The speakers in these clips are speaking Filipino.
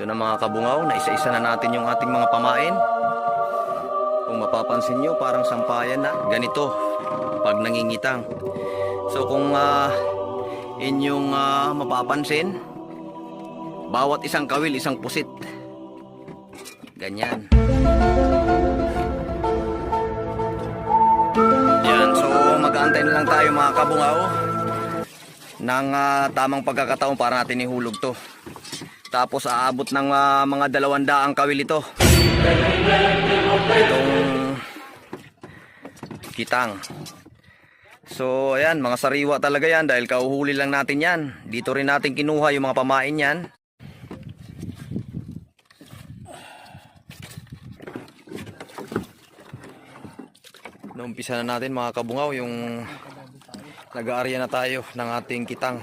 Ito na mga kabungaw, na isa-isa na natin yung ating mga pamain. Kung mapapansin nyo, parang sampayan na. Ganito, pag nangingitang. So kung ah, inyong ah, mapapansin, bawat isang kawil, isang pusit. Ganyan. Yan, so mag-aantay na lang tayo mga kabungaw ng ah, tamang pagkakataon para natin ihulog to. Tapos aabot ng ah, mga dalawang daang kawil ito. Itong kitang. So ayan, mga sariwa talaga yan dahil kauhuli lang natin yan. Dito rin natin kinuha yung mga pamain yan. Naumpisa na natin mga kabungaw yung nag-aarya na tayo ng ating kitang.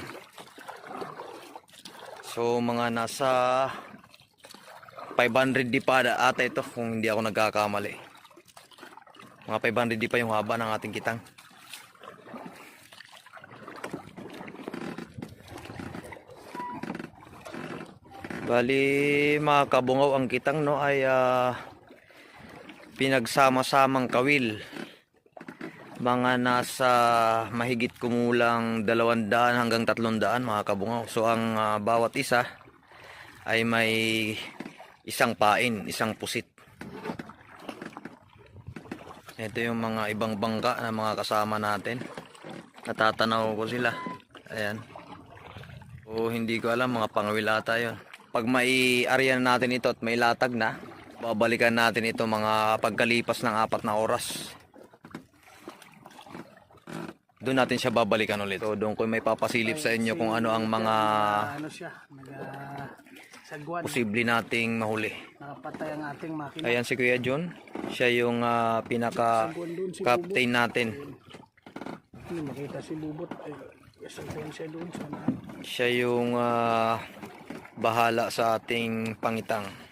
So mga nasa 500 di pa ata ito kung hindi ako nagkakamali. Mga 500 di pa yung haba ng ating kitang. Bali mga kabungaw ang kitang no ay ah, pinagsama-samang kawil mga nasa mahigit kumulang 200 hanggang 300 mga kabungaw. So ang ah, bawat isa ay may isang pain, isang pusit. Ito yung mga ibang bangka na mga kasama natin. Natatanaw ko sila. Ayan. O hindi ko alam mga pangawilata yun. Pag may area na natin ito at may latag na, babalikan natin ito mga pagkalipas ng apat na oras doon natin siya babalikan ulit. O doon ko may papasilip sa inyo kung ano ang mga ano siya, sagwan, posible nating mahuli. nakapatay ang ating makina. Ayan si Kuya John. Siya yung ah, pinaka si captain natin. Hindi makita si Bubot. Ay, siya doon Siya yung ah, bahala sa ating pangitang.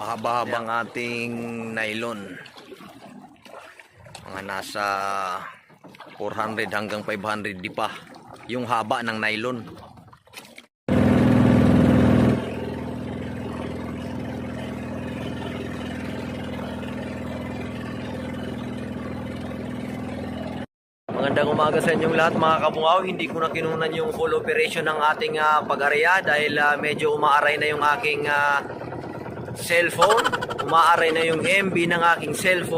Mahaba-habang ating nylon. Mga nasa 400 hanggang 500 di pa. Yung haba ng nylon. Magandang umaga sa inyong lahat mga kabungaw. Hindi ko na kinunan yung full operation ng ating ah, pag-area dahil ah, medyo umaaray na yung aking ah, cellphone. Umaaray na yung MB ng aking cellphone.